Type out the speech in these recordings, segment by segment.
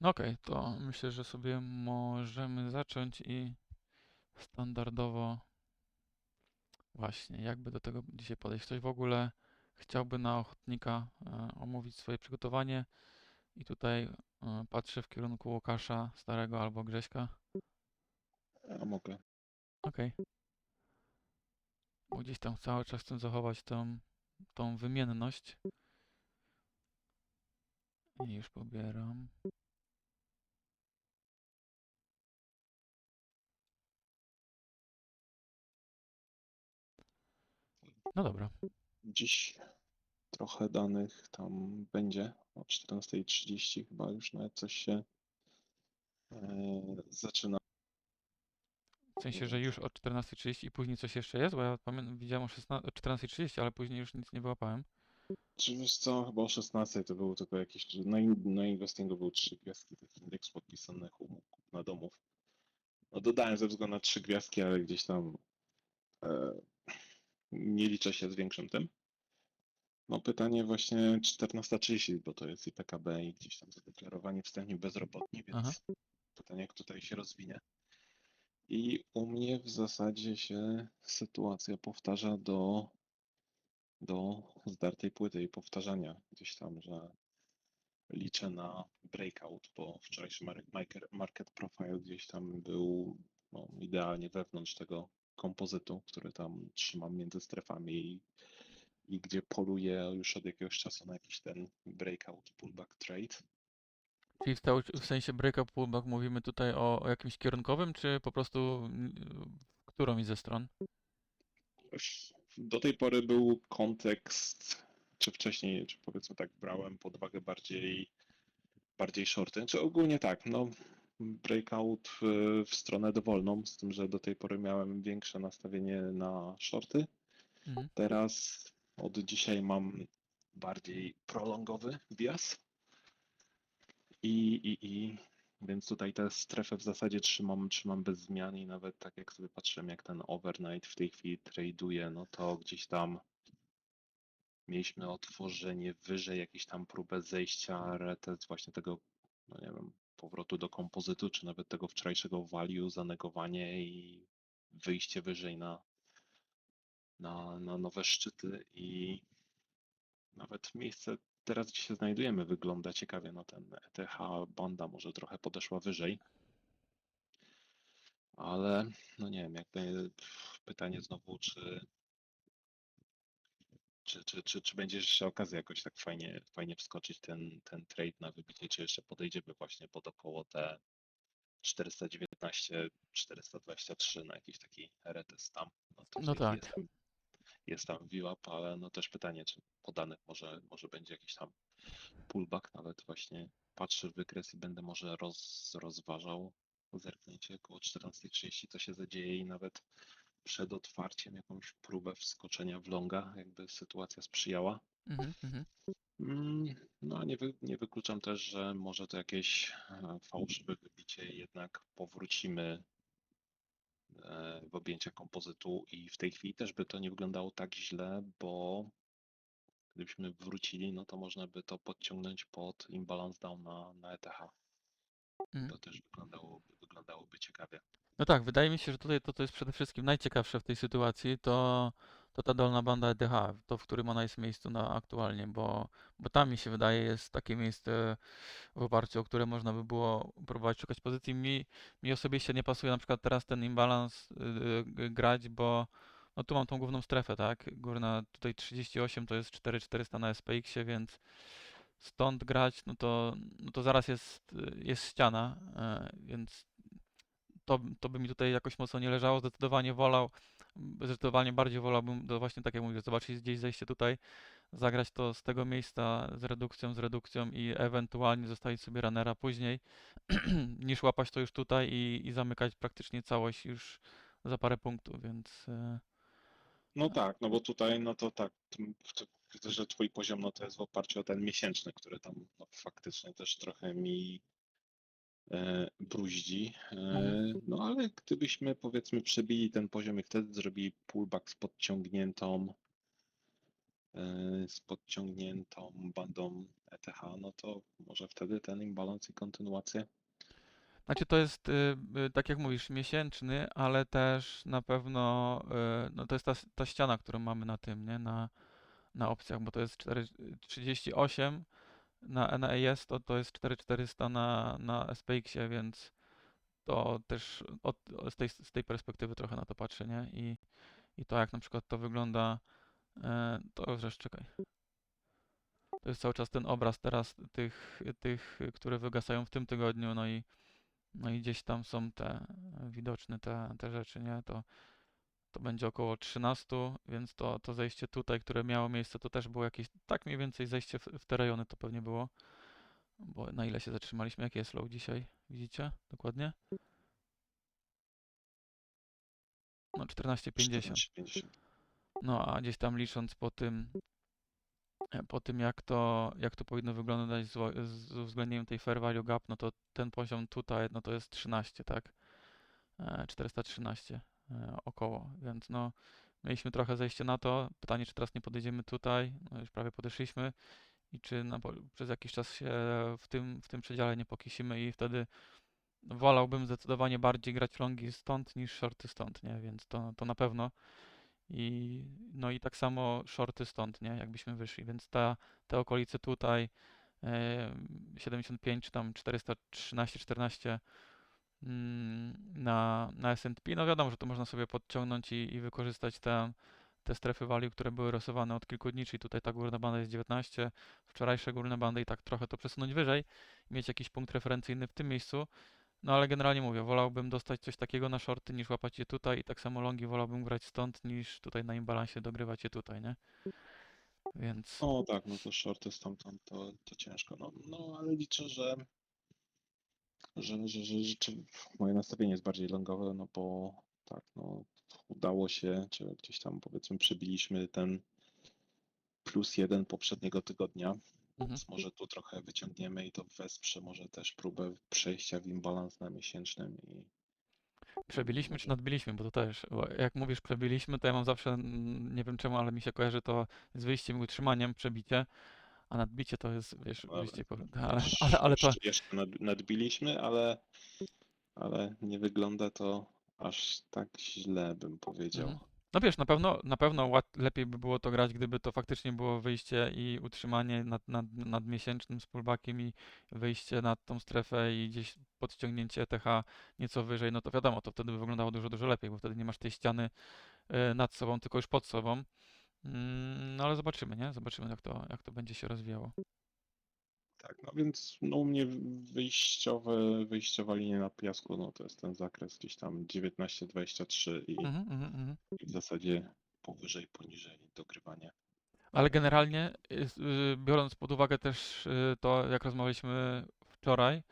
No okej, to myślę, że sobie możemy zacząć i standardowo właśnie, jakby do tego dzisiaj podejść. Ktoś w ogóle chciałby na ochotnika e, omówić swoje przygotowanie i tutaj e, patrzę w kierunku Łukasza Starego albo Grześka. Ja mogę. Okej. Bo gdzieś tam cały czas chcę zachować tą, tą wymienność. I już pobieram. No dobra. Dziś trochę danych tam będzie. O 14.30 chyba już nawet coś się e, zaczyna. W sensie, że już o 14.30 i później coś jeszcze jest, bo ja pamiętam, widziałem o, 16, o 14.30, ale później już nic nie wyłapałem. Czy wiesz co, chyba o 16 to było tylko jakieś, na, na Investingu był trzy gwiazdki, taki indeks podpisanych umów na domów. No dodałem ze względu na trzy gwiazdki, ale gdzieś tam e, nie liczę się z większym tym. No pytanie właśnie 14.30, bo to jest i PKB i gdzieś tam zadeklarowani wstępni bezrobotni, więc Aha. pytanie jak tutaj się rozwinie. I u mnie w zasadzie się sytuacja powtarza do, do zdartej płyty i powtarzania gdzieś tam, że liczę na breakout, bo wczorajszy mar- market- market profile gdzieś tam był no, idealnie wewnątrz tego kompozytu, który tam trzymam między strefami i, i gdzie poluję już od jakiegoś czasu na jakiś ten breakout pullback trade. Czyli w, cały, w sensie breakup pullback mówimy tutaj o, o jakimś kierunkowym, czy po prostu którąś ze stron? Do tej pory był kontekst, czy wcześniej, czy powiedzmy tak, brałem pod uwagę bardziej, bardziej shorty, czy ogólnie tak, no breakout w, w stronę dowolną, z tym, że do tej pory miałem większe nastawienie na shorty. Mhm. Teraz od dzisiaj mam bardziej prolongowy bias. I, i, i więc tutaj tę strefę w zasadzie trzymam, trzymam bez zmian i nawet tak jak sobie patrzyłem, jak ten overnight w tej chwili traduje, no to gdzieś tam mieliśmy otworzenie wyżej, jakieś tam próbę zejścia, retest właśnie tego, no nie wiem, powrotu do kompozytu, czy nawet tego wczorajszego value, zanegowanie i wyjście wyżej na, na, na nowe szczyty i nawet miejsce teraz, gdzie się znajdujemy, wygląda ciekawie. No ten ETH banda może trochę podeszła wyżej. Ale no nie wiem, jakby pytanie znowu, czy, czy, czy, czy, czy będzie jeszcze okazja jakoś tak fajnie, fajnie wskoczyć ten, ten trade na wybicie, czy jeszcze podejdziemy właśnie pod około te 419, 423 na jakiś taki retest tam. No, No tak. Jest tam, jest tam VWAP, ale no też pytanie, czy po danych może, może będzie jakiś tam pullback, nawet właśnie patrzę w wykres i będę może roz, rozważał zerknięcie około 14.30, co się zadzieje i nawet przed otwarciem jakąś próbę wskoczenia w longa, jakby sytuacja sprzyjała. Mhm, mhm. Mm, No a nie, wy, nie wykluczam też, że może to jakieś e, fałszywe wybicie jednak powrócimy e, w objęcia kompozytu i w tej chwili też by to nie wyglądało tak źle, bo gdybyśmy wrócili, no to można by to podciągnąć pod imbalance down na, na ETH. Mhm. To też wyglądałoby, wyglądałoby ciekawie. No tak, wydaje mi się, że tutaj to, to jest przede wszystkim najciekawsze w tej sytuacji, to, to ta dolna banda ETH, to w którym ona jest miejscu na aktualnie, bo, bo tam mi się wydaje jest takie miejsce w oparciu o które można by było próbować szukać pozycji. Mi, mi osobiście nie pasuje na przykład teraz ten imbalans yy, grać, bo no tu mam tą główną strefę, tak? Górna tutaj 38 to jest 4400 na SPX-ie, więc stąd grać, no to, no to zaraz jest, jest ściana, yy, więc to, to by mi tutaj jakoś mocno nie leżało. Zdecydowanie wolał, zdecydowanie bardziej wolałbym, to właśnie tak jak mówię, zobaczyć gdzieś zejście tutaj, zagrać to z tego miejsca z redukcją, z redukcją i ewentualnie zostawić sobie runnera później, niż łapać to już tutaj i, i zamykać praktycznie całość już za parę punktów, więc e, No tak, no bo tutaj, no to tak, widzę, że twój poziom, no to jest w oparciu o ten miesięczny, który tam no, faktycznie też trochę mi bruździ. E, Mhm. no ale gdybyśmy powiedzmy przebili ten poziom i wtedy zrobili pullback z podciągniętą yy, z podciągniętą bandą ETH, no to może wtedy ten imbalans i kontynuację. Znaczy to jest, y, y, tak jak mówisz, miesięczny, ale też na pewno, y, no to jest ta, ta ściana, którą mamy na tym, nie, na, na opcjach, bo to jest 4,38 na NAS, to to jest 4,400 na, na SPX-ie, więc to też od, z tej, z tej perspektywy trochę na to patrzę, nie, i, i to jak na przykład to wygląda, e, to zresztą czekaj. To jest cały czas ten obraz teraz tych, tych, które wygasają w tym tygodniu, no i no i gdzieś tam są te e, widoczne te, te rzeczy, nie? To, to będzie około 13, więc to, to zejście tutaj, które miało miejsce, to też było jakieś, tak mniej więcej zejście w, w te rejony to pewnie było. Bo na ile się zatrzymaliśmy? Jaki jest low dzisiaj? Widzicie? Dokładnie? No 14,50. 14,50. No a gdzieś tam licząc po tym, e, po tym jak to, jak to powinno wyglądać z, z uwzględnieniem tej fair value gap, no to ten poziom tutaj, no to jest 13, tak? E, 413 e, około, więc no mieliśmy trochę zejście na to. Pytanie, czy teraz nie podejdziemy tutaj, no już prawie podeszliśmy i czy na, przez jakiś czas się w tym, w tym przedziale nie pokisimy i wtedy wolałbym zdecydowanie bardziej grać longi stąd niż shorty stąd, nie? Więc to, to na pewno. I, no i tak samo shorty stąd, nie? Jakbyśmy wyszli, więc ta, te okolice tutaj e, 75 czy tam 413, 14 mm, na, na S&P, no wiadomo, że to można sobie podciągnąć i, i wykorzystać te, te strefy value, które były rysowane od kilku dni, czyli tutaj ta górna banda jest 19, wczorajsze górne bandy i tak trochę to przesunąć wyżej, mieć jakiś punkt referencyjny w tym miejscu, no ale generalnie mówię, wolałbym dostać coś takiego na shorty niż łapać je tutaj i tak samo longi wolałbym grać stąd niż tutaj na imbalansie dogrywać je tutaj, nie? Więc No tak, no to shorty stamtąd to, to ciężko. No, no ale liczę, że, że, że, że, że moje nastawienie jest bardziej longowe, no bo tak, no udało się, czy gdzieś tam powiedzmy przebiliśmy ten plus jeden poprzedniego tygodnia, mhm. więc może tu trochę wyciągniemy i to wesprze może też próbę przejścia w imbalans na miesięcznym i Przebiliśmy czy nadbiliśmy, bo to też, bo jak mówisz przebiliśmy, to ja mam zawsze, mm, nie wiem czemu, ale mi się kojarzy to z wyjściem i utrzymaniem, przebicie, a nadbicie to jest, wiesz, Dobra. wyjście, ale, ale, ale to, Jeszcze nad, nadbiliśmy, ale, ale nie wygląda to aż tak źle, bym powiedział. Mhm. No wiesz, na pewno, na pewno łat, lepiej by było to grać, gdyby to faktycznie było wyjście i utrzymanie nad, nad, nad miesięcznym z pullbackiem i wyjście nad tą strefę i gdzieś podciągnięcie ETH nieco wyżej, no to wiadomo, to wtedy by wyglądało dużo, dużo lepiej, bo wtedy nie masz tej ściany y, nad sobą, tylko już pod sobą. Mm, No ale zobaczymy, nie? Zobaczymy, jak to, jak to będzie się rozwijało. Tak, no więc no, u mnie wyjściowe, wyjściowa linia na piasku, no to jest ten zakres gdzieś tam 19-23 i, Mhm, mhm, mhm. i w zasadzie powyżej, poniżej dogrywanie. Ale generalnie, jest, y, biorąc pod uwagę też y, to, jak rozmawialiśmy wczoraj, y,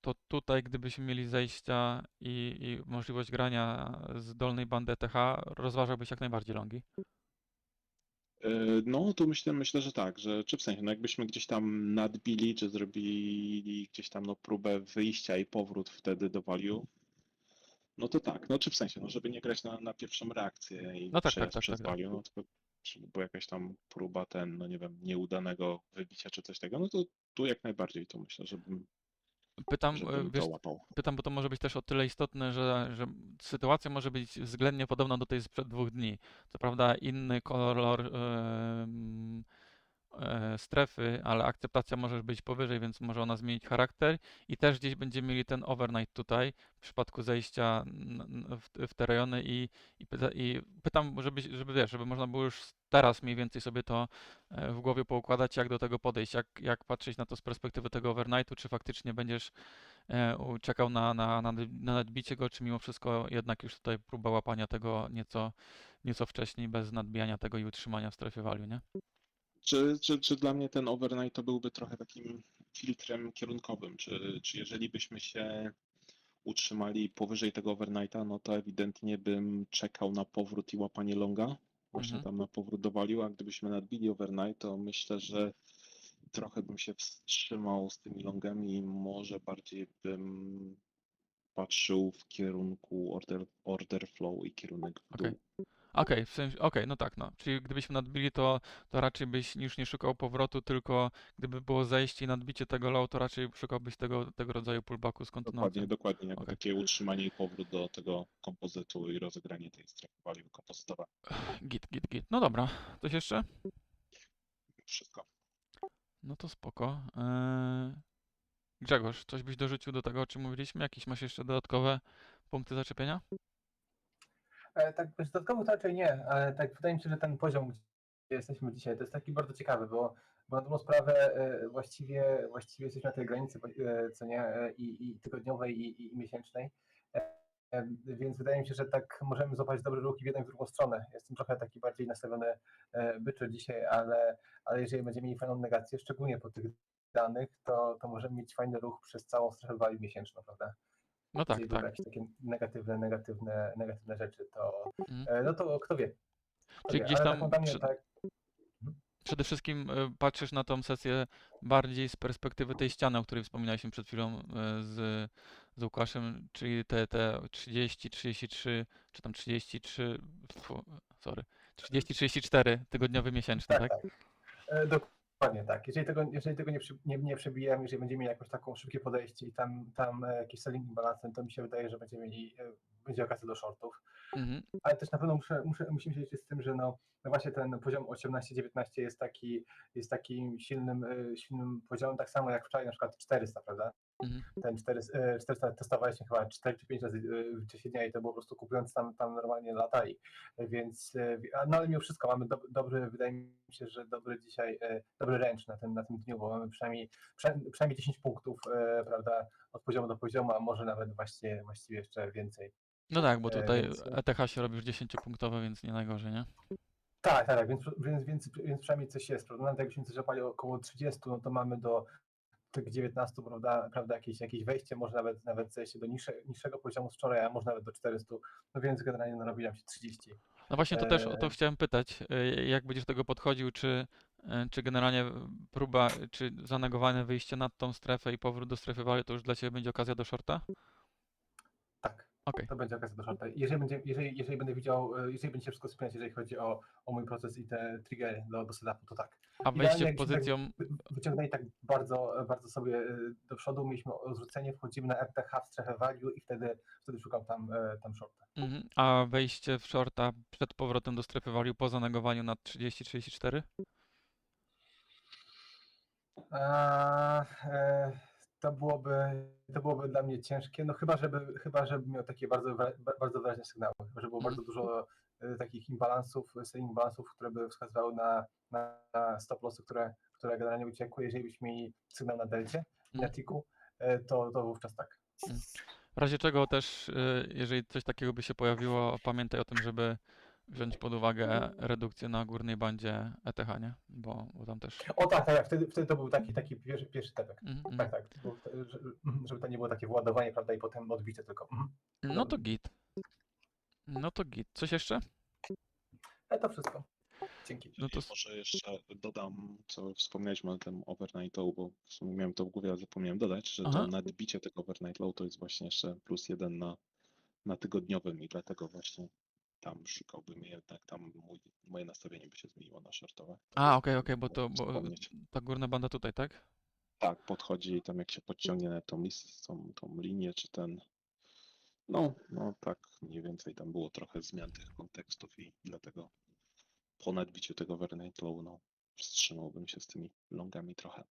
to tutaj, gdybyśmy mieli zejścia i, i możliwość grania z dolnej bandy ETH, rozważałbyś jak najbardziej longi. Yy, No, tu myślę, myślę, że tak, że czy w sensie, no jakbyśmy gdzieś tam nadbili, czy zrobili gdzieś tam no próbę wyjścia i powrót wtedy do value, no to tak, no czy w sensie, no żeby nie grać na, na pierwszą reakcję i No tak, tak, przejazd tak, przez tak, tak. value, no tylko czy była jakaś tam próba ten, no nie wiem, nieudanego wybicia czy coś tego, no to tu jak najbardziej to myślę, żebym, Pytam, żebym wiesz, pytam, bo to może być też o tyle istotne, że, że sytuacja może być względnie podobna do tej sprzed dwóch dni. Co prawda inny kolor e, strefy, ale akceptacja może być powyżej, więc może ona zmienić charakter i też gdzieś będziemy mieli ten overnight tutaj w przypadku zejścia w, w te rejony i, i, pyta, i pytam, żeby, żeby wiesz, żeby można było już teraz mniej więcej sobie to e, w głowie poukładać, jak do tego podejść, jak, jak patrzeć na to z perspektywy tego overnightu, czy faktycznie będziesz e, czekał na, na, na, na nadbicie go, czy mimo wszystko jednak już tutaj próba łapania tego nieco, nieco wcześniej, bez nadbijania tego i utrzymania w strefie value, nie? Czy, czy, czy dla mnie ten overnight to byłby trochę takim filtrem kierunkowym? Czy, czy jeżeli byśmy się utrzymali powyżej tego overnighta, no to ewidentnie bym czekał na powrót i łapanie longa, właśnie Mhm. tam na powrót do value, a gdybyśmy nadbili overnight, to myślę, że trochę bym się wstrzymał z tymi longami i może bardziej bym patrzył w kierunku order, order flow i kierunek w dół. Okej, w sensie, okej, no tak, no. Czyli gdybyśmy nadbili, to, to raczej byś już nie szukał powrotu, tylko gdyby było zejście i nadbicie tego low, to raczej szukałbyś tego, tego rodzaju pullbacku z kontynuacją. Dokładnie, dokładnie. Jako Okej. takie utrzymanie i powrót do tego kompozytu i rozegranie tej strefy value kompozytowa. Git, git, git. No dobra, coś jeszcze? Wszystko. No to spoko. Eee, Grzegorz, coś byś dorzucił do tego, o czym mówiliśmy? Jakieś masz jeszcze dodatkowe punkty zaczepienia? E, Tak, dodatkowo to raczej nie, ale tak wydaje mi się, że ten poziom, gdzie jesteśmy dzisiaj, to jest taki bardzo ciekawy, bo, bo na dobrą sprawę e, właściwie, właściwie jesteśmy na tej granicy, e, co nie, i, i tygodniowej, i, i, i miesięcznej. Więc wydaje mi się, że tak możemy złapać dobry ruch i w jedną i w drugą stronę. Jestem trochę taki bardziej nastawiony byczo dzisiaj, ale, ale jeżeli będziemy mieli fajną negację, szczególnie po tych danych, to, to możemy mieć fajny ruch przez całą strefę value miesięczną, prawda? No tak, tak. jakieś takie negatywne, negatywne, negatywne rzeczy, to, Mhm. E, No to kto wie. Kto Czyli wie, gdzieś tam mnie, przy- tak, Przede wszystkim e, patrzysz na tą sesję bardziej z perspektywy tej ściany, o której wspominaliśmy przed chwilą e, z, z Łukaszem, czyli te, te 30, 33, czy tam 33, fu, sorry, 30, 34 tygodniowy miesięczny, tak, tak? tak. Dokładnie tak. Jeżeli tego, jeżeli tego nie, nie, nie przebijemy, jeżeli będziemy mieli jakąś taką szybkie podejście i tam, tam e, jakiś selling imbalance, to mi się wydaje, że będziemy mieli, e, będzie okazja do shortów. Mhm. Ale też na pewno muszę, muszę, musimy się liczyć z tym, że no, no właśnie ten poziom 18-19 jest taki, jest takim silnym, e, silnym poziomem, tak samo jak wczoraj na przykład 400, prawda? Mhm. ten 4, e, 400 testowaliśmy chyba 4 czy 5 razy e, w czasie dnia i to było po prostu kupując tam, tam normalnie latali, E, więc e, no ale mimo wszystko mamy dob- dobry, wydaje mi się, że dobry dzisiaj, e, dobry range na tym, na tym dniu, bo mamy przynajmniej, przynajmniej 10 punktów, e, prawda, od poziomu do poziomu, a może nawet właściwie, właściwie jeszcze więcej. No tak, bo E, tutaj więc- ETH się robi już 10-punktowe, więc nie najgorzej, nie? Tak, tak, tak, więc, więc, więc, więc przynajmniej coś jest, prawda, nawet jakbyśmy coś zapali około 30, no to mamy do tych 19, prawda, prawda jakieś, jakieś wejście, może nawet, nawet zejście do niższe, niższego poziomu z wczoraj, a może nawet do 400, no więc generalnie narobi nam się 30. No właśnie to też o to Eee. chciałem pytać, e, jak będziesz do tego podchodził, czy, e, czy generalnie próba, czy zanegowane wyjście nad tą strefę i powrót do strefy value to już dla Ciebie będzie okazja do shorta? Tak, Okej. to będzie okazja do shorta. Jeżeli, będzie, jeżeli, jeżeli będę widział, e, jeżeli będzie się wszystko spinać, jeżeli chodzi o, o mój proces i te triggery do, do setupu, to tak. A wejście w tak pozycją, wy- Wyciągnęli tak bardzo, bardzo sobie e, do przodu, mieliśmy odrzucenie, wchodzimy na RTH w strefę value i wtedy, wtedy szukam tam, e, tam shorta. mhm. a wejście w shorta przed powrotem do strefy value po zanegowaniu nad 30-34? A, e, to byłoby, to byłoby dla mnie ciężkie, no chyba, żeby, chyba, żeby miał takie bardzo, bardzo wyraźne sygnały, żeby było bardzo dużo e, takich imbalansów, selling imbalansów, które by wskazywały na, na, stop lossy, które, które generalnie uciekły. Jeżeli byśmy mieli sygnał na delcie na Mhm. tiku, e, to, to wówczas tak. W razie czego też, y, jeżeli coś takiego by się pojawiło, pamiętaj o tym, żeby wziąć pod uwagę redukcję na górnej bandzie ETH, nie? Bo, bo tam też. O tak, tak, tak, wtedy, wtedy to był taki, taki pierwszy, pierwszy tepek. Mhm, mhm. Tak, tak, te- że- mhm, żeby to nie było takie władowanie, prawda, i potem odbicie tylko. Mhm. No to git. No to git. Coś jeszcze? Ale to wszystko. Dzięki. No to I może jeszcze dodam, co wspomnieliśmy o tym overnight low, bo w sumie miałem to w głowie, a zapomniałem dodać, że Aha. to nadbicie tego overnight low to jest właśnie jeszcze plus jeden na, na tygodniowym i dlatego właśnie tam szukałbym jednak, tam mój, moje nastawienie by się zmieniło na shortowe. A, okej, okej, bo to, bo Wspomnieć. ta górna banda tutaj, tak? Tak, podchodzi i tam jak się podciągnie na tą, lis- tą, tą linię, czy ten. No, no tak, mniej więcej tam było trochę zmian tych kontekstów i dlatego po nadbiciu tego overnight low, no, wstrzymałbym się z tymi longami trochę.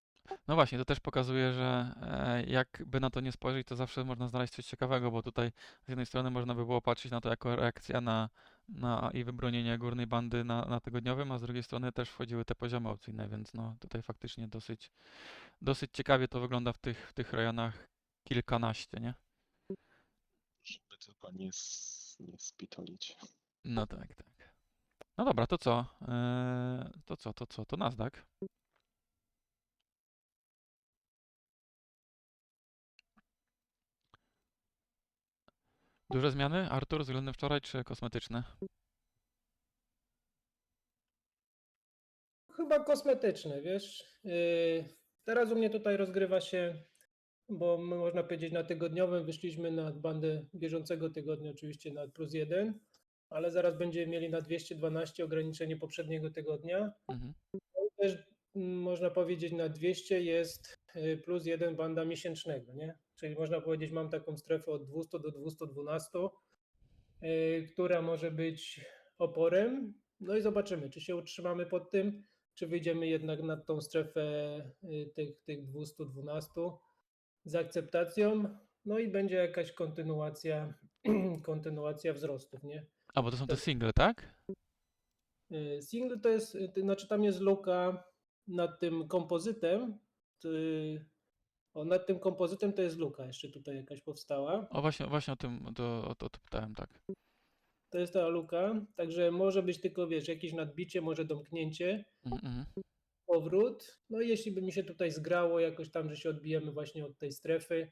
No właśnie, to też pokazuje, że e, jakby na to nie spojrzeć, to zawsze można znaleźć coś ciekawego, bo tutaj z jednej strony można by było patrzeć na to jako reakcja na, na i wybronienie górnej bandy na, na tygodniowym, a z drugiej strony też wchodziły te poziomy opcyjne, więc no tutaj faktycznie dosyć, dosyć ciekawie to wygląda w tych, w tych rejonach kilkanaście, nie? Żeby tylko nie, s- nie spitolić. No tak, tak. No dobra, to co? E, to co, to co? To Nasdaq. Duże zmiany, Artur, względem wczoraj, czy kosmetyczne? Chyba kosmetyczny, wiesz. Yy, Teraz u mnie tutaj rozgrywa się, bo my można powiedzieć na tygodniowym wyszliśmy na bandę bieżącego tygodnia, oczywiście na plus jeden. ale zaraz będziemy mieli na 212 ograniczenie poprzedniego tygodnia. Mhm. Też mm, można powiedzieć na 200 jest y, plus jeden banda miesięcznego, nie? Czyli można powiedzieć mam taką strefę od 200 do 212, y, która może być oporem. No i zobaczymy, czy się utrzymamy pod tym, czy wyjdziemy jednak nad tą strefę y, tych, tych 212 z akceptacją. No i będzie jakaś kontynuacja, kontynuacja wzrostów, nie? A, bo to są te Tak. single, tak? Y, Single to jest, znaczy tam jest luka nad tym kompozytem. O, nad tym kompozytem to jest luka jeszcze tutaj jakaś powstała. O, właśnie, właśnie o tym to, o o pytałem, tak. To jest ta luka, także może być tylko, wiesz, jakieś nadbicie, może domknięcie, Mhm, mhm. powrót. No i jeśli by mi się tutaj zgrało jakoś tam, że się odbijemy właśnie od tej strefy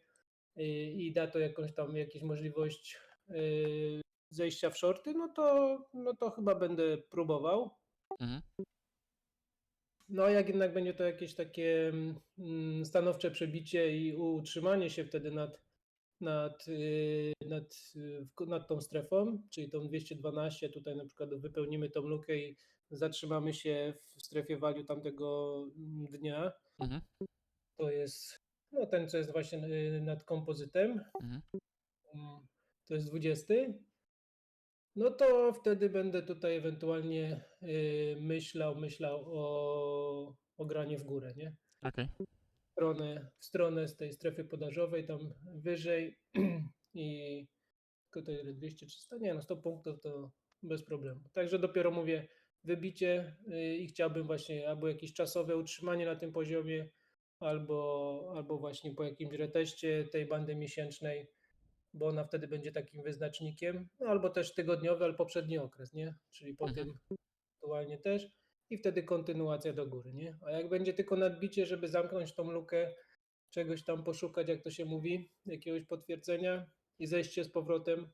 y, i da to jakąś tam jakąś możliwość y, zejścia w shorty, no to, no to chyba będę próbował. Mhm. No, a jak jednak będzie to jakieś takie mm, stanowcze przebicie i utrzymanie się wtedy nad, nad, yy, nad, ko- nad tą strefą, czyli tą 212, tutaj na przykład wypełnimy tą lukę i zatrzymamy się w strefie value tamtego mm, dnia, Mhm. to jest no, ten, co jest właśnie yy, nad kompozytem, Mhm. mm, to jest 20. No to wtedy będę tutaj ewentualnie yy, myślał, myślał o, o granie w górę, nie? Okej. w stronę, w stronę z tej strefy podażowej, tam wyżej i tylko to ile 200, 300, nie no 100 punktów to bez problemu. Także dopiero mówię wybicie y, i chciałbym właśnie albo jakieś czasowe utrzymanie na tym poziomie, albo, albo właśnie po jakimś reteście tej bandy miesięcznej, bo ona wtedy będzie takim wyznacznikiem, no albo też tygodniowy, ale poprzedni okres, nie? Czyli po Mhm. tym aktualnie też i wtedy kontynuacja do góry, nie? A jak będzie tylko nadbicie, żeby zamknąć tą lukę, czegoś tam poszukać, jak to się mówi, jakiegoś potwierdzenia i zejście z powrotem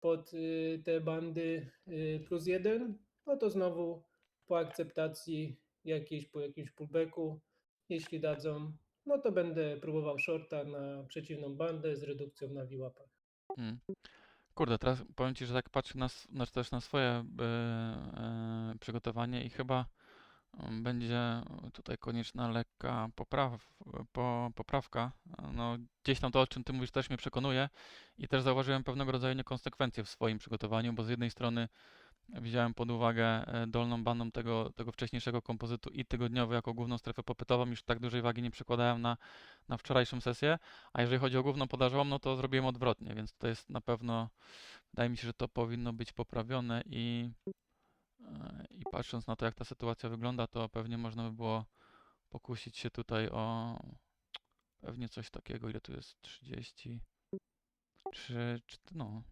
pod y, te bandy y, plus jeden, no to znowu po akceptacji jakiejś, po jakimś pullbacku, jeśli dadzą, no to będę próbował shorta na przeciwną bandę z redukcją na VWAP-ach. Mm. Kurde, teraz powiem Ci, że tak patrzę na, znaczy też na swoje e, e, przygotowanie i chyba mm, będzie tutaj konieczna lekka popraw, po, poprawka. No, gdzieś tam to, o czym Ty mówisz, też mnie przekonuje i też zauważyłem pewnego rodzaju niekonsekwencje w swoim przygotowaniu, bo z jednej strony wziąłem pod uwagę e, dolną bandą tego, tego wcześniejszego kompozytu i tygodniowy jako główną strefę popytową, już tak dużej wagi nie przykładałem na, na wczorajszą sesję, a jeżeli chodzi o główną podażową, no to zrobiłem odwrotnie, więc to jest na pewno, wydaje mi się, że to powinno być poprawione i, e, i patrząc na to, jak ta sytuacja wygląda, to pewnie można by było pokusić się tutaj o pewnie coś takiego, ile tu jest? 30, czy, czy no,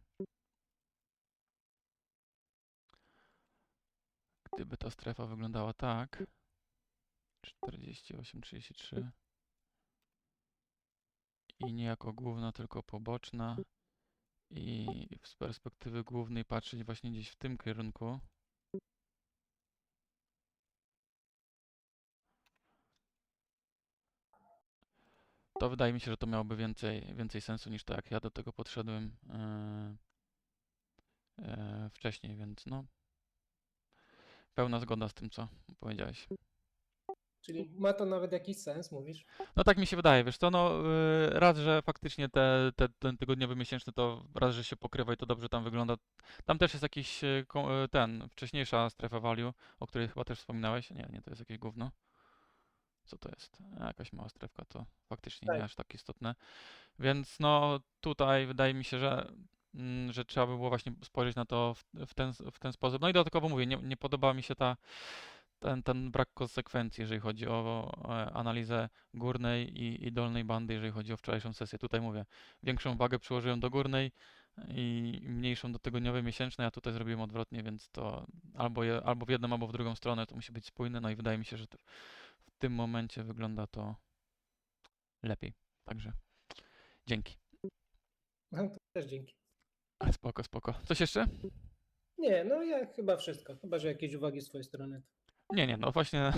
Gdyby ta strefa wyglądała tak. 48, 33. I nie jako główna, tylko poboczna. I z perspektywy głównej patrzeć właśnie gdzieś w tym kierunku. To wydaje mi się, że to miałoby więcej, więcej sensu niż to, jak ja do tego podszedłem e, e, wcześniej, więc no. Pełna zgoda z tym, co powiedziałeś. Czyli ma to nawet jakiś sens, mówisz? No tak mi się wydaje, wiesz co, no y, raz, że faktycznie te, te, ten tygodniowy, miesięczny to raz, że się pokrywa i to dobrze tam wygląda. Tam też jest jakiś y, y, ten, wcześniejsza strefa value, o której chyba też wspominałeś. Nie, nie, to jest jakieś gówno. Co to jest? Jakaś mała strefka, to faktycznie nie Tak. aż tak istotne. Więc no tutaj wydaje mi się, że, że trzeba by było właśnie spojrzeć na to w, w, ten, w ten sposób. No i dodatkowo mówię, nie, nie podoba mi się ta, ten, ten brak konsekwencji, jeżeli chodzi o e, analizę górnej i, i dolnej bandy, jeżeli chodzi o wczorajszą sesję. Tutaj mówię, większą wagę przyłożyłem do górnej i mniejszą do tygodniowej, miesięcznej, a tutaj zrobiłem odwrotnie, więc to albo, je, albo w jedną, albo w drugą stronę to musi być spójne, no i wydaje mi się, że w tym momencie wygląda to lepiej. Także dzięki. No, to też dzięki. Spoko, spoko. Coś jeszcze? Nie, no ja chyba wszystko. Chyba, że jakieś uwagi z twojej strony. Nie, nie, no właśnie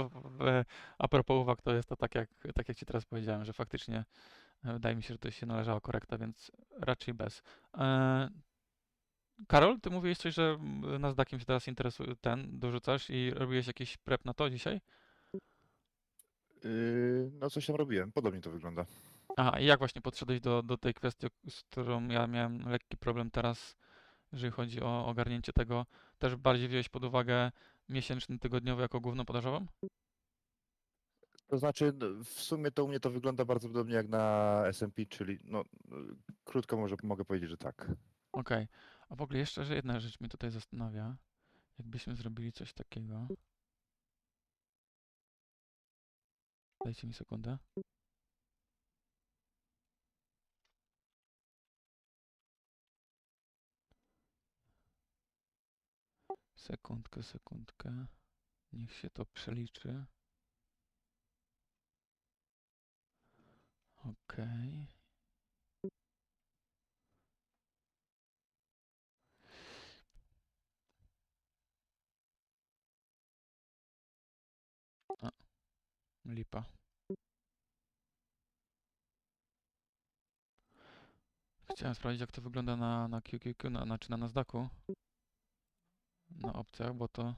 a propos uwag, to jest to tak jak, tak jak Ci teraz powiedziałem, że faktycznie e, wydaje mi się, że to się należała korekta, więc raczej bez. E, Karol, ty mówiłeś coś, że Nasdaqiem się teraz interesuje, ten, dorzucasz i robiłeś jakiś prep na to dzisiaj? Yy, no coś tam robiłem, podobnie to wygląda. Aha, i jak właśnie podszedłeś do, do tej kwestii, z którą ja miałem lekki problem teraz, jeżeli chodzi o ogarnięcie tego? Też bardziej wziąłeś pod uwagę miesięczny, tygodniowy jako główną podażową? To znaczy, no, w sumie to u mnie to wygląda bardzo podobnie jak na S&P, czyli no, krótko może mogę powiedzieć, że tak. Okej. A w ogóle jeszcze że jedna rzecz mnie tutaj zastanawia. Jakbyśmy zrobili coś takiego. Dajcie mi sekundę. Sekundkę, sekundkę. Niech się to przeliczy. Okej. Lipa. Chciałem sprawdzić, jak to wygląda na, na QQQ, na, znaczy na Nasdaqu. Na opcjach, bo to...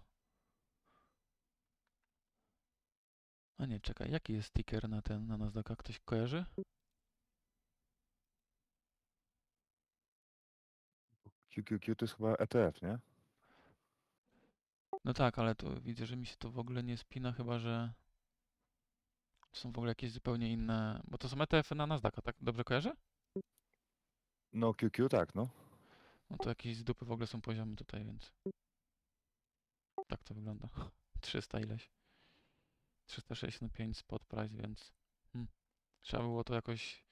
A nie, czekaj, jaki jest sticker na ten, na Nasdaqa? Ktoś kojarzy? QQQ to jest chyba ETF, nie? No tak, ale tu widzę, że mi się to w ogóle nie spina, chyba że... Są w ogóle jakieś zupełnie inne... Bo to są ETF-y na Nasdaqa, tak? Dobrze kojarzę? No QQ tak, no. No to jakieś z dupy w ogóle są poziomy tutaj, więc... Tak to wygląda. 300 ileś. 365 spot price, więc... Hmm. Trzeba było to jakoś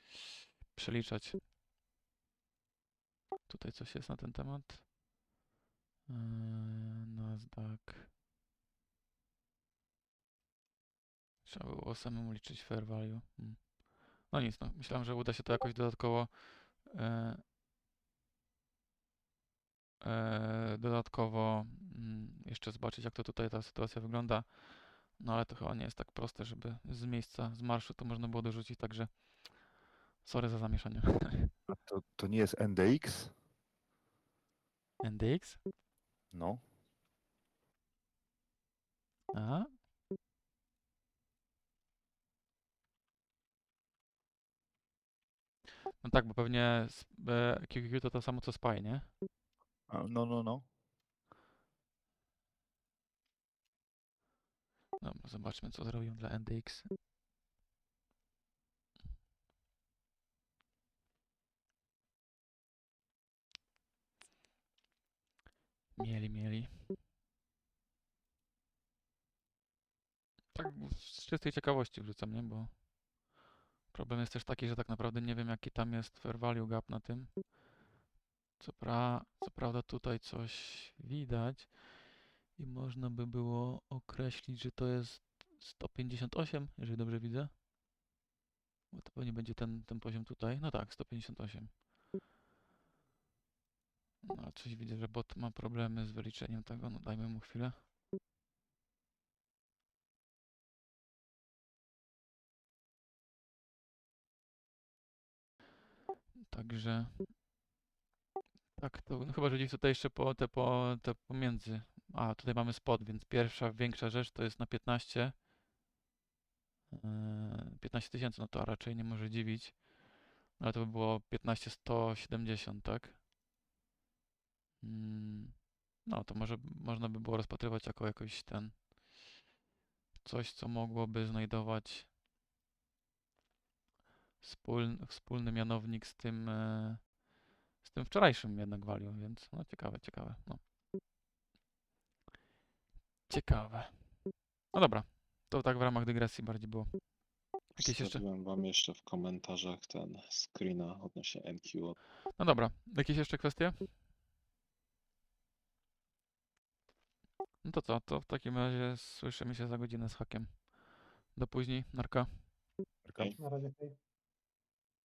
przeliczać. Tutaj coś jest na ten temat. Yy, Nasdaq. Trzeba było samemu liczyć fair value. Hmm. No nic, no. Myślałem, że uda się to jakoś dodatkowo e, e, dodatkowo jeszcze zobaczyć, jak to tutaj ta sytuacja wygląda. No ale to chyba nie jest tak proste, żeby z miejsca, z marszu to można było dorzucić, także sorry za zamieszanie. To, to nie jest NDX? NDX? No. A? No tak, bo pewnie s- e, QQQ to to samo co SPY, nie? A, no, no, no. Dobra, zobaczmy co zrobią dla NDX. Mieli, mieli. Tak z czystej ciekawości wrzucam, nie? Bo problem jest też taki, że tak naprawdę nie wiem jaki tam jest fair value gap na tym. Co, pra co prawda tutaj coś widać i można by było określić, że to jest 158, jeżeli dobrze widzę. Bo to pewnie będzie ten, ten poziom tutaj. No tak, 158. No, coś widzę, że bot ma problemy z wyliczeniem tego. No dajmy mu chwilę. Także tak, to no chyba, że gdzieś tutaj jeszcze po te, po te pomiędzy. A, tutaj mamy spot, więc pierwsza większa rzecz to jest na 15. Yy, 15 tysięcy, no to raczej nie może dziwić. Ale to by było 15 170, tak? Mm, No, to może można by było rozpatrywać jako jakoś ten coś, co mogłoby znajdować wspólny, wspólny mianownik z tym e, z tym wczorajszym jednak value, więc no ciekawe, ciekawe. No. Ciekawe. No dobra, to tak w ramach dygresji bardziej było. Jakieś jeszcze? Wam jeszcze w komentarzach ten screena odnośnie NQ. No dobra, jakieś jeszcze kwestie? No to co, to w takim razie słyszymy się za godzinę z hakiem. Do później, narka. Arka? Okej. Na razie. hej.